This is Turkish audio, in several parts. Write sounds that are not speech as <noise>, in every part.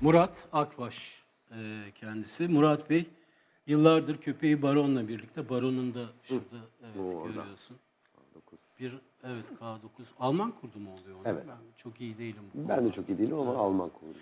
Murat Akbaş e, kendisi. Murat Bey yıllardır köpeği Baron'la birlikte. Baron'un da şurada evet, O orada. görüyorsun. Dokuz. Bir evet K9 Alman kurdu mu oluyor? onlar? Evet. Ben çok iyi değilim bu Ben konuda. de çok iyi değilim ama Alman kurdu.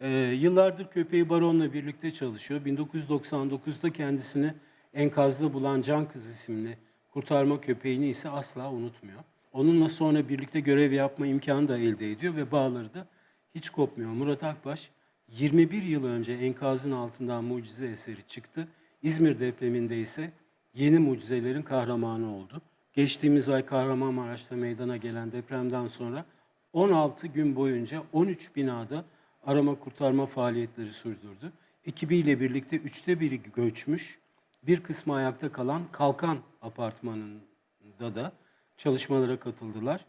Ee, yıllardır köpeği Baron'la birlikte çalışıyor. 1999'da kendisini enkazda bulan Can Kız isimli kurtarma köpeğini ise asla unutmuyor. Onunla sonra birlikte görev yapma imkanı da elde ediyor ve bağları da hiç kopmuyor. Murat Akbaş 21 yıl önce enkazın altından mucize eseri çıktı. İzmir depreminde ise yeni mucizelerin kahramanı oldu. Geçtiğimiz ay Kahramanmaraş'ta meydana gelen depremden sonra 16 gün boyunca 13 binada arama kurtarma faaliyetleri sürdürdü. Ekibiyle birlikte üçte biri göçmüş, bir kısmı ayakta kalan Kalkan apartmanında da çalışmalara katıldılar.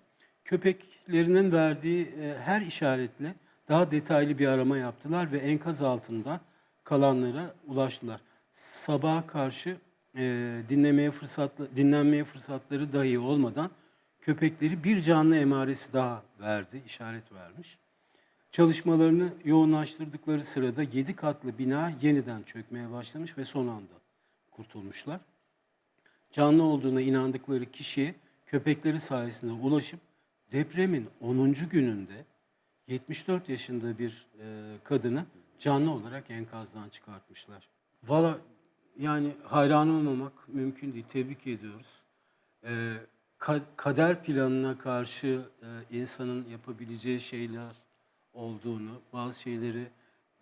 Köpeklerinin verdiği e, her işaretle daha detaylı bir arama yaptılar ve enkaz altında kalanlara ulaştılar. Sabaha karşı e, dinlemeye fırsatlı, dinlenmeye fırsatları dahi olmadan köpekleri bir canlı emaresi daha verdi, işaret vermiş. Çalışmalarını yoğunlaştırdıkları sırada 7 katlı bina yeniden çökmeye başlamış ve son anda kurtulmuşlar. Canlı olduğuna inandıkları kişiye köpekleri sayesinde ulaşıp depremin 10. gününde 74 yaşında bir e, kadını canlı olarak enkazdan çıkartmışlar. Valla yani hayran olmamak mümkün değil. Tebrik ediyoruz. E, ka- kader planına karşı e, insanın yapabileceği şeyler olduğunu, bazı şeyleri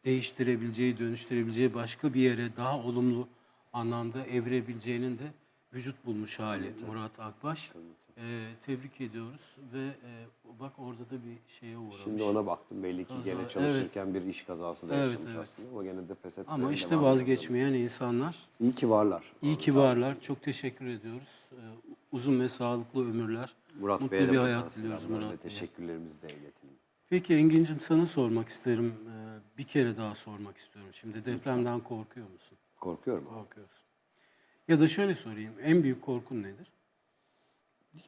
değiştirebileceği, dönüştürebileceği başka bir yere daha olumlu anlamda evirebileceğinin de vücut bulmuş hali Murat Akbaş. E, tebrik ediyoruz ve e, bak orada da bir şeye uğramış. Şimdi ona baktım belli ki Kaza, gene evet. çalışırken bir iş kazası da Evet, yaşamış evet. aslında ama gene de pes etmeye Ama işte vazgeçmeyen insanlar. ediyor. İyi ki varlar. İyi ki varlar. Çok teşekkür ediyoruz. E, uzun ve sağlıklı ömürler. Murat Mutlu Bey'e bir hayat diliyoruz Murat Bey'e. teşekkürlerimizi de iletelim. Peki Engin'cim sana sormak isterim. E, bir kere daha sormak istiyorum. Şimdi depremden korkuyor musun? Korkuyorum. Korkuyorsun. Ya da şöyle sorayım. En büyük korkun nedir?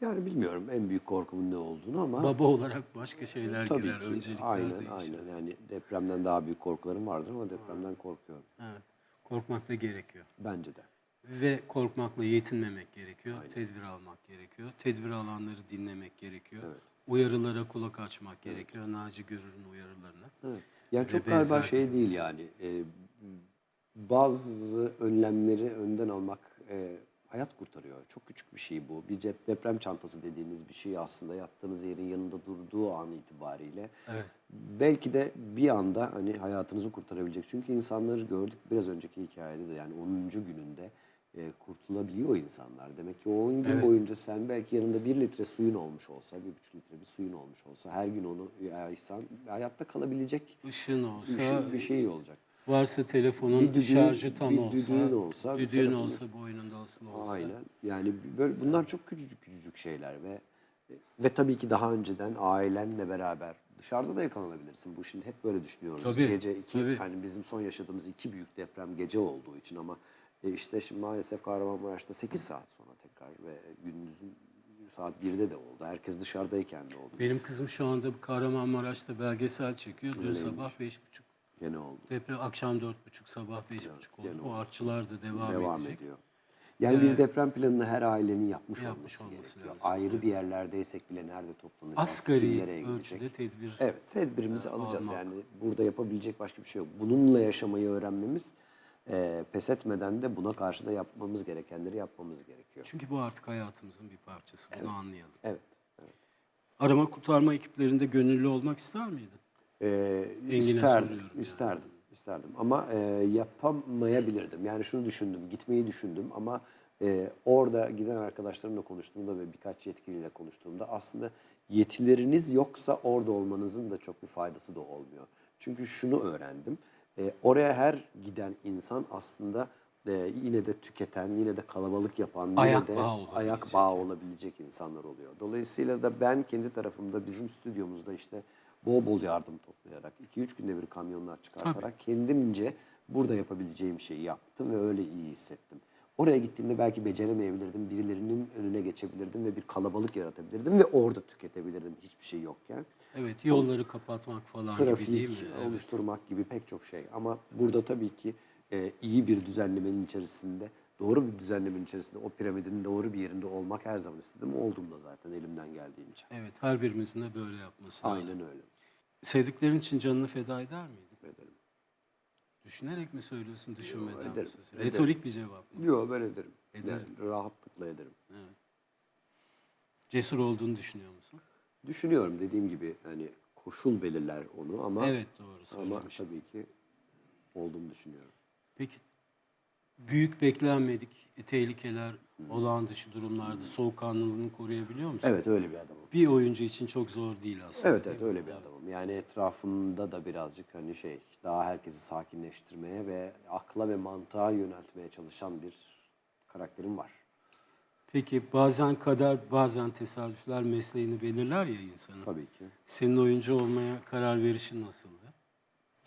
Yani bilmiyorum en büyük korkumun ne olduğunu ama Baba olarak başka şeyler tabii girer. ki Öncelikler aynen değişir. aynen yani depremden daha büyük korkularım vardır ama depremden korkuyorum. Evet. Korkmak da gerekiyor. Bence de. Ve korkmakla yetinmemek gerekiyor. Tedbir almak gerekiyor. Tedbir alanları dinlemek gerekiyor. Uyarılara kulak açmak gerekiyor. Naci Görür'ün uyarılarına. Evet. Yani Ve çok galiba şey değil yani. e, bazı önlemleri önden almak e, hayat kurtarıyor. Çok küçük bir şey bu. Bir cep deprem çantası dediğiniz bir şey aslında yattığınız yerin yanında durduğu an itibariyle Evet. belki de bir anda hani hayatınızı kurtarabilecek. Çünkü insanları gördük biraz önceki hikayede de yani 10. gününde e, kurtulabiliyor insanlar. Demek ki o 10 gün Evet. boyunca sen belki yanında bir litre suyun olmuş olsa, bir buçuk litre bir suyun olmuş olsa her gün onu yaysan hayatta kalabilecek bir olsa, şey, bir şey olacak. Varsa telefonun Bir düdüğün- şarjı tam bir olsa, düdüğün olsa, bir düdüğün telefonun- olsa, boynunda asılı olsa. Aynen. Yani böyle bunlar çok küçücük küçücük şeyler ve ve tabii ki daha önceden ailenle beraber dışarıda da yakalanabilirsin. Bu şimdi hep böyle düşünüyoruz. Tabii, gece iki tabii. hani bizim son yaşadığımız iki büyük deprem gece olduğu için ama e, işte şimdi maalesef Kahramanmaraş'ta 8 saat sonra tekrar ve gündüzün saat 1'de de oldu. Herkes dışarıdayken de oldu. Benim kızım şu anda Kahramanmaraş'ta belgesel çekiyor. Dün sabah beş buçuk. Gene oldu. Deprem akşam dört buçuk, sabah beş buçuk oldu. gene O artçılar da devam, devam edecek. ediyor. Yani bir deprem planını her ailenin yapmış, Yapmış olması, olması gerekiyor. lazım, Ayrı bir yerlerdeysek bile nerede toplanacağız, Asgari kim nereye gidecek. ölçüde tedbir. Evet, tedbirimizi e, alacağız. almak. Yani burada yapabilecek başka bir şey yok. Bununla yaşamayı öğrenmemiz, e, pes etmeden de buna karşı da yapmamız gerekenleri yapmamız gerekiyor. Çünkü bu artık hayatımızın bir parçası. Bunu anlayalım. Evet. Arama kurtarma ekiplerinde gönüllü olmak ister miydin? E, isterdim, soruyorum isterdim, isterdim. Ama e, yapamayabilirdim. Yani şunu düşündüm, gitmeyi düşündüm ama e, orada giden arkadaşlarımla konuştuğumda ve birkaç yetkiliyle konuştuğumda aslında yetileriniz yoksa orada olmanızın da çok bir faydası da olmuyor. Çünkü şunu öğrendim. E, oraya her giden insan aslında e, yine de tüketen, yine de kalabalık yapan, yine Ayak de bağı ayak bağı olabilecek insanlar oluyor. Dolayısıyla da ben kendi tarafımda bizim stüdyomuzda işte bol bol yardım toplayarak, 2-3 günde bir kamyonlar çıkartarak kendimce burada yapabileceğim şeyi yaptım ve öyle iyi hissettim. Oraya gittiğimde belki beceremeyebilirdim. Birilerinin önüne geçebilirdim ve bir kalabalık yaratabilirdim ve orada tüketebilirdim hiçbir şey yokken. Evet, yolları kapatmak falan gibi Trafik değil mi? Evet. oluşturmak gibi pek çok şey. Ama burada tabii ki e, iyi bir düzenlemenin içerisinde, doğru bir düzenlemenin içerisinde o piramidin doğru bir yerinde olmak her zaman istedim. Oldum da zaten elimden geldiğince. Evet, her birimizin de böyle yapması lazım. Aynen öyle. Sevdiklerin için canını feda eder miydin? Ederim. Düşünerek mi söylüyorsun, düşünmeden mi ederim, söylüyorsun? ederim. Retorik bir cevap mı? Yok ben ederim. Ederim. Yani rahatlıkla ederim. Cesur olduğunu düşünüyor musun? Düşünüyorum dediğim gibi hani koşul belirler onu ama Evet, doğru ama tabii ki olduğunu düşünüyorum. Peki büyük beklenmedik tehlikeler, olağan dışı durumlarda soğukkanlılığını koruyabiliyor musun? Evet öyle bir adamım. Bir oyuncu için çok zor değil aslında. Evet evet öyle bir adamım. Yani etrafımda da birazcık hani şey daha herkesi sakinleştirmeye ve akla ve mantığa yöneltmeye çalışan bir karakterim var. Peki bazen kader, bazen tesadüfler mesleğini belirler ya insanın. Tabii ki. Senin oyuncu olmaya karar verişin nasıldı?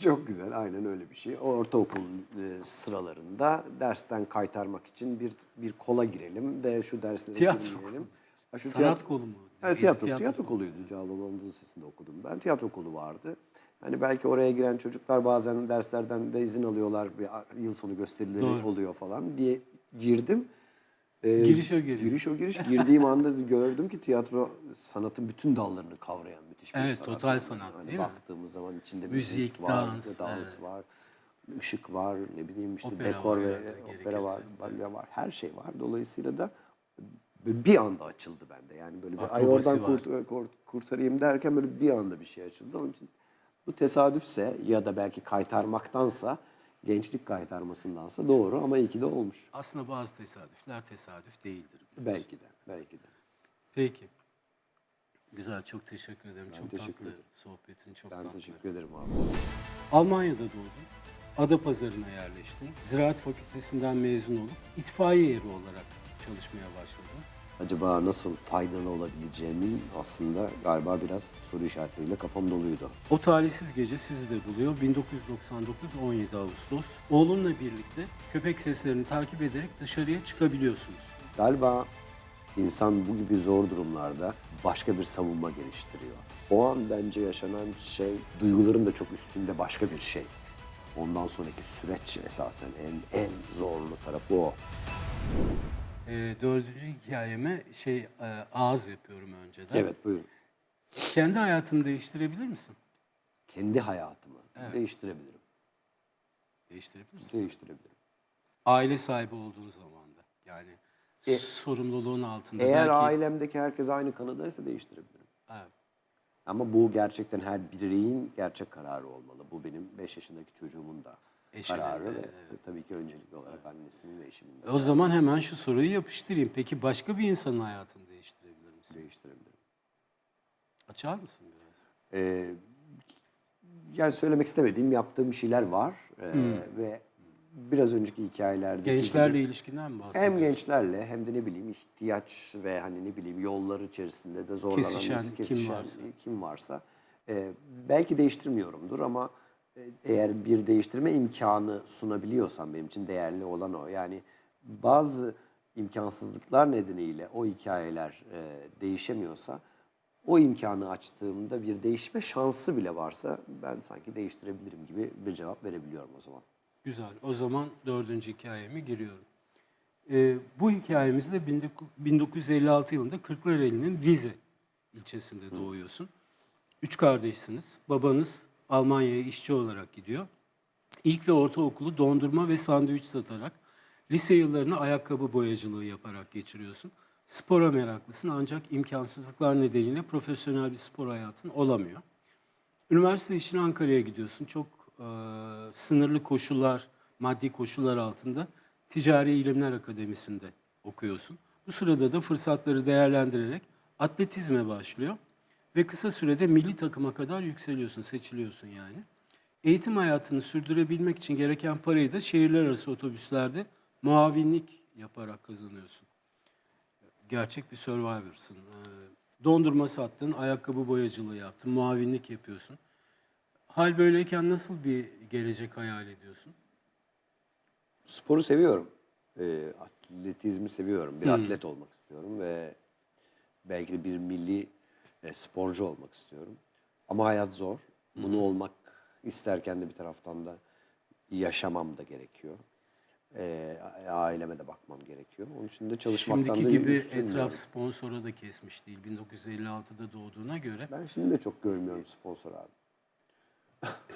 Çok güzel aynen öyle bir şey. O ortaokul e, sıralarında dersten kaytarmak için bir bir kola girelim de şu derslere Tiyatro girmeyelim. Ha, şu Sanat tiyatro- kolu mu? Evet tiyatro, tiyatro tiyatro, koluydu. Cağaloğlu Anadolu Lisesi'nde okudum. Ben tiyatro kolu vardı. Hani belki oraya giren çocuklar bazen derslerden de izin alıyorlar. Bir yıl sonu gösterileri Doğru. oluyor falan diye girdim. Ee, Giriş o giriş. Giriş o giriş. Girdiğim anda gördüm ki tiyatro sanatın bütün dallarını kavrayan müthiş bir Evet, sanat. total Yani sanat, hani değil mi? Baktığımız zaman içinde Müzik, müzik, var, dans, dans, evet. var, ışık var, ne bileyim işte Opera dekor var ve opera var, balya var, her şey var. Dolayısıyla da bir anda açıldı bende. Yani böyle bir ay oradan kurt, kurt- kurtarayım derken böyle bir anda bir şey açıldı. Onun için bu tesadüfse ya da belki kaytarmaktansa, gençlik kaytarmasındansa doğru ama iyi ki de olmuş. Aslında bazı tesadüfler tesadüf değildir. Belki de, belki de. Peki. Güzel, çok teşekkür ederim. çok teşekkür tatlı ederim. sohbetin, çok Ben tatlı. teşekkür ederim abi. Almanya'da doğdun. Adapazarı'na yerleştin. Ziraat Fakültesinden mezun olup itfaiye eri olarak çalışmaya başladın. Acaba nasıl faydalı olabileceğimin aslında galiba biraz soru işaretleriyle kafam doluydu. O talihsiz gece sizi de buluyor. 1999 17 Ağustos. Oğlunla birlikte köpek seslerini takip ederek dışarıya çıkabiliyorsunuz. Galiba insan bu gibi zor durumlarda başka bir savunma geliştiriyor. O an bence yaşanan şey duyguların da çok üstünde başka bir şey. Ondan sonraki süreç esasen en en zorlu tarafı o. Ee, dördüncü hikayeme şey e, ağız yapıyorum önceden. Evet buyurun. Kendi hayatını değiştirebilir misin? Kendi hayatımı değiştirebilirim. Değiştirebilir misin? Değiştirebilirim. Aile sahibi olduğun zaman da. Yani sorumluluğun altında. E, Eğer belki, ailemdeki herkes aynı kanıdaysa değiştirebilirim. Evet. Ama bu gerçekten her bireyin gerçek kararı olmalı. Bu benim 5 yaşındaki çocuğumun da Eşinin kararı de, ve tabii ki öncelikli olarak annesinin ve eşimin de E, O zaman hemen şu soruyu yapıştırayım. Peki başka bir insanın hayatını değiştirebilir misin? değiştirebilirim. Açar mısın biraz? Ee, yani söylemek istemediğim yaptığım şeyler var Ee, ve biraz önceki hikayelerdeki Gençlerle gibi ilişkinden bahsediyorsun? hem gençlerle hem de ne bileyim ihtiyaç ve hani ne bileyim yollar içerisinde de zorlanan Kesişen birisi, kim kesişen varsa. kim varsa e, belki değiştirmiyorumdur ama eğer bir değiştirme imkanı sunabiliyorsam benim için değerli olan o. Yani bazı imkansızlıklar nedeniyle o hikayeler e, değişemiyorsa o imkanı açtığımda bir değişme şansı bile varsa ben sanki değiştirebilirim gibi bir cevap verebiliyorum o zaman. Güzel. O zaman dördüncü hikayeme giriyorum. Ee, bu hikayemizde 1956 yılında Kırklareli'nin Vize ilçesinde doğuyorsun. Üç kardeşsiniz. Babanız Almanya'ya işçi olarak gidiyor. İlk ve ortaokulu dondurma ve sandviç satarak, lise yıllarını ayakkabı boyacılığı yaparak geçiriyorsun. Spora meraklısın ancak imkansızlıklar nedeniyle profesyonel bir spor hayatın olamıyor. Üniversite için Ankara'ya gidiyorsun. Çok e, sınırlı koşullar, maddi koşullar altında Ticari İlimler Akademisi'nde okuyorsun. Bu sırada da fırsatları değerlendirerek atletizme başlıyor ve kısa sürede milli takıma kadar yükseliyorsun, seçiliyorsun yani. Eğitim hayatını sürdürebilmek için gereken parayı da şehirler arası otobüslerde muavinlik yaparak kazanıyorsun gerçek bir survivor'sın. Ee, dondurma sattın, ayakkabı boyacılığı yaptın, muavinlik yapıyorsun. Hal böyleyken nasıl bir gelecek hayal ediyorsun? Sporu seviyorum. e, atletizmi seviyorum. Bir atlet olmak istiyorum ve belki de bir milli e, sporcu olmak istiyorum. Ama hayat zor. Bunu olmak isterken de bir taraftan da yaşamam da gerekiyor. E, aileme de bakmam gerekiyor. Onun için de çalışmaktan Şimdiki da gibi etraf sponsora da kesmiş değil. 1956'da doğduğuna göre. Ben şimdi de çok görmüyorum sponsor abi.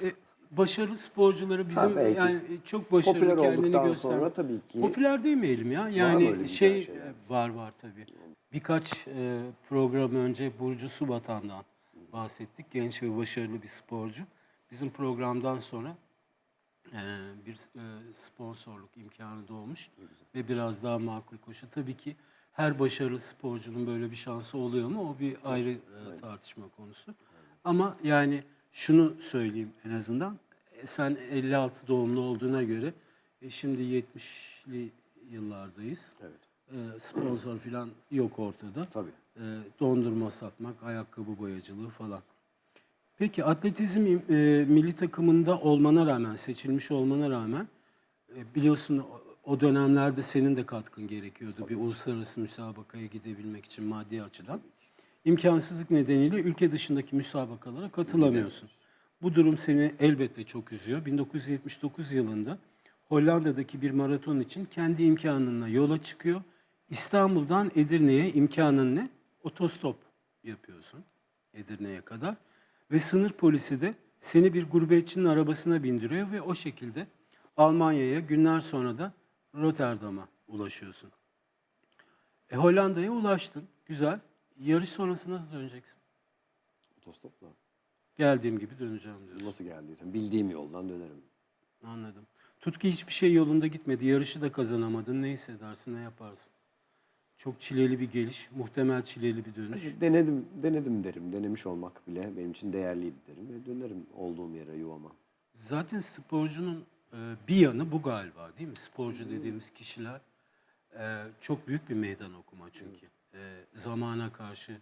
E, başarılı sporcuları bizim belki. yani çok başarılı Popüler kendini olduktan gösteren. sonra tabii ki- Popüler demeyelim ya. mı Yani öyle güzel şey şeyler? e, var var tabii. Birkaç e, program önce Burcu Subatan'dan bahsettik. Genç ve başarılı bir sporcu. Bizim programdan sonra e, bir e, sponsorluk imkanı doğmuş ve biraz daha makul koşu. Tabii ki her başarılı sporcunun böyle bir şansı oluyor mu? O bir ayrı e, tartışma konusu. Ama yani şunu söyleyeyim en azından. Sen 56 doğumlu olduğuna göre e, şimdi 70'li yıllardayız. Evet. E, sponsor falan yok ortada. Tabii. E, dondurma satmak, ayakkabı boyacılığı falan. Peki atletizm e, milli takımında olmana rağmen, seçilmiş olmana rağmen e, biliyorsun o- dönemlerde senin de katkın gerekiyordu bir uluslararası müsabakaya gidebilmek için maddi açıdan. İmkansızlık nedeniyle ülke dışındaki müsabakalara katılamıyorsun. Bu durum seni elbette çok üzüyor. 1979 yılında Hollanda'daki bir maraton için kendi imkanınla yola çıkıyor. İstanbul'dan Edirne'ye imkanın ne? Otostop yapıyorsun Edirne'ye kadar. Ve sınır polisi de seni bir gurbetçinin arabasına bindiriyor ve o şekilde Almanya'ya günler sonra da Rotterdam'a ulaşıyorsun. E, Hollanda'ya ulaştın. Güzel. Yarış sonrası nasıl döneceksin? Otostopla. Geldiğim gibi döneceğim diyorsun. Nasıl geldiysen bildiğim yoldan dönerim. Anladım. Tutki hiçbir şey yolunda gitmedi. Yarışı da kazanamadın. Ne hissedersin, ne yaparsın? Çok çileli bir geliş, muhtemel çileli bir dönüş. Denedim, denedim derim. Denemiş olmak bile benim için değerliydi derim. Ve dönerim olduğum yere, yuvama. Zaten sporcunun e, bir yanı bu galiba değil mi? Sporcu dediğimiz kişiler e, çok büyük bir meydan okuma çünkü. E, zamana karşı,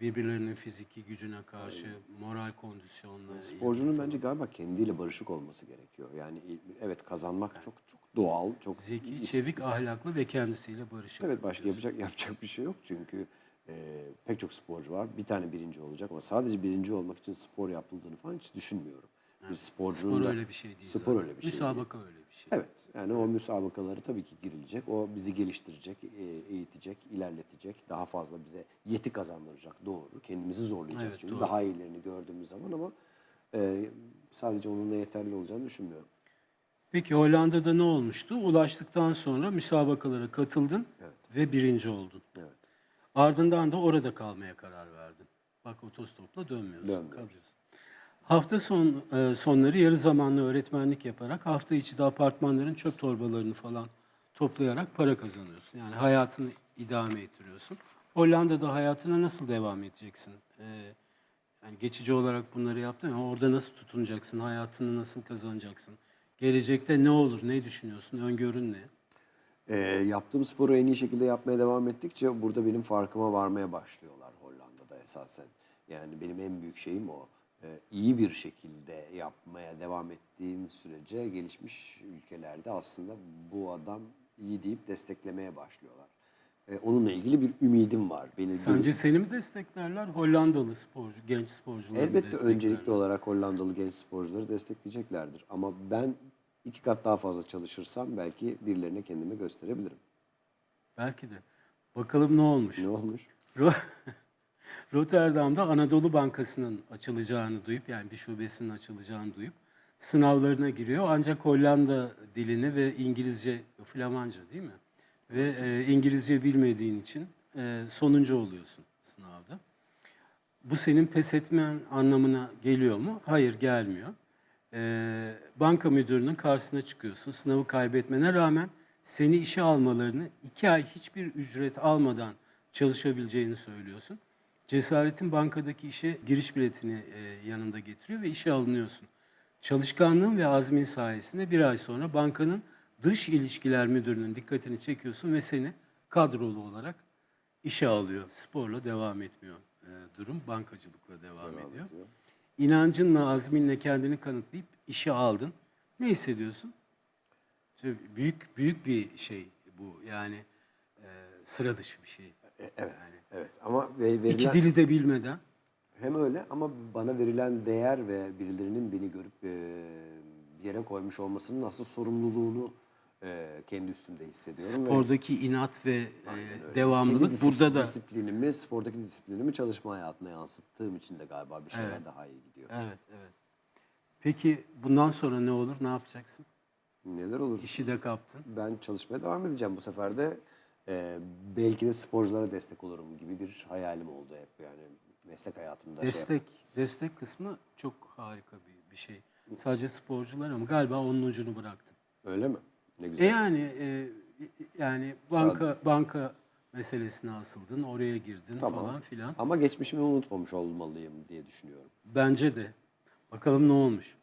birbirlerinin fiziki gücüne karşı, moral kondisyonla. Sporcunun bence galiba kendiyle barışık olması gerekiyor. Yani evet kazanmak çok çok doğal, çok Zeki, çevik, ahlaklı ve kendisiyle barışık. Evet başka yapacak yapacak bir şey yok çünkü e, pek çok sporcu var. Bir tane birinci olacak ama sadece birinci olmak için spor yapıldığını falan hiç düşünmüyorum. Bir sporcunun Spor da- öyle bir şey değil Spor zaten. öyle bir şey. değil. Müsabaka öyle bir şey. Evet. Yani o müsabakaları tabii ki girilecek. O bizi geliştirecek, e, eğitecek, ilerletecek. Daha fazla bize yeti kazandıracak. Doğru. Kendimizi zorlayacağız Evet, çünkü doğru. daha iyilerini gördüğümüz zaman ama e, sadece onunla yeterli olacağını düşünmüyorum. Peki Hollanda'da ne olmuştu? Ulaştıktan sonra müsabakalara katıldın Evet. ve birinci oldun. Evet. Ardından da orada kalmaya karar verdin. Bak otostopla dönmüyorsun, Dönmüyoruz. kalıyorsun. Hafta son e, sonları yarı zamanlı öğretmenlik yaparak hafta içi de apartmanların çöp torbalarını falan toplayarak para kazanıyorsun. Yani hayatını idame ettiriyorsun. Hollanda'da hayatına nasıl devam edeceksin? E, yani geçici olarak bunları yaptın ama orada nasıl tutunacaksın? Hayatını nasıl kazanacaksın? Gelecekte ne olur? Ne düşünüyorsun? Öngörün ne? E, yaptığım sporu en iyi şekilde yapmaya devam ettikçe burada benim farkıma varmaya başlıyorlar Hollanda'da esasen. Yani benim en büyük şeyim o. E, iyi bir şekilde yapmaya devam ettiğin sürece gelişmiş ülkelerde aslında bu adam iyi deyip desteklemeye başlıyorlar. E, onunla ilgili bir ümidim var. Beni Sence seni mi desteklerler? Hollandalı sporcu, genç sporcuları mı Elbette öncelikli olarak Hollandalı genç sporcuları destekleyeceklerdir. Ama ben iki kat daha fazla çalışırsam belki birilerine kendimi gösterebilirim. Belki de. Bakalım ne olmuş? Ne olmuş? <laughs> Ro- Rotterdam'da Anadolu Bankası'nın açılacağını duyup yani bir şubesinin açılacağını duyup sınavlarına giriyor. Ancak Hollanda dilini ve İngilizce, Flamanca değil mi? Ve e, İngilizce bilmediğin için e, sonuncu oluyorsun sınavda. Bu senin pes etmen anlamına geliyor mu? Hayır gelmiyor. Ee, banka müdürünün karşısına çıkıyorsun. Sınavı kaybetmene rağmen seni işe almalarını iki ay hiçbir ücret almadan çalışabileceğini söylüyorsun. Cesaretin bankadaki işe giriş biletini e, yanında getiriyor ve işe alınıyorsun. Çalışkanlığın ve azmin sayesinde bir ay sonra bankanın dış ilişkiler müdürünün dikkatini çekiyorsun ve seni kadrolu olarak işe alıyor. Sporla devam etmiyor e, durum. Bankacılıkla devam, ediyor. İnancınla, azminle kendini kanıtlayıp işe aldın. Ne hissediyorsun? İşte büyük büyük bir şey. bu. Yani e, sıra dışı bir şey. E, evet. Evet ama ve verilen, İki dili de bilmeden. hem öyle ama bana verilen değer ve birilerinin beni görüp e, bir yere koymuş olmasının nasıl sorumluluğunu e, kendi üstümde hissediyorum. ve Spordaki inat ve e, Kendi devamlılık disiplin- burada da. disiplinimi, spordaki disiplinimi çalışma hayatına yansıttığım için de galiba bir şeyler daha iyi gidiyor. Evet, evet. Peki bundan sonra ne olur? Ne yapacaksın? Neler olur? İşi de kaptın. Ben çalışmaya devam edeceğim bu sefer de. E, belki de sporculara destek olurum gibi bir hayalim oldu hep yani meslek hayatımda. şey Destek, destek kısmı çok harika bir, bir şey. Sadece sporcular ama galiba onun ucunu bıraktın. Öyle mi? Ne E güzel. yani e, yani banka banka meselesine asıldın, oraya girdin Tamam. falan filan. Ama geçmişimi unutmamış olmalıyım diye düşünüyorum. Bence de. Bakalım ne olmuş.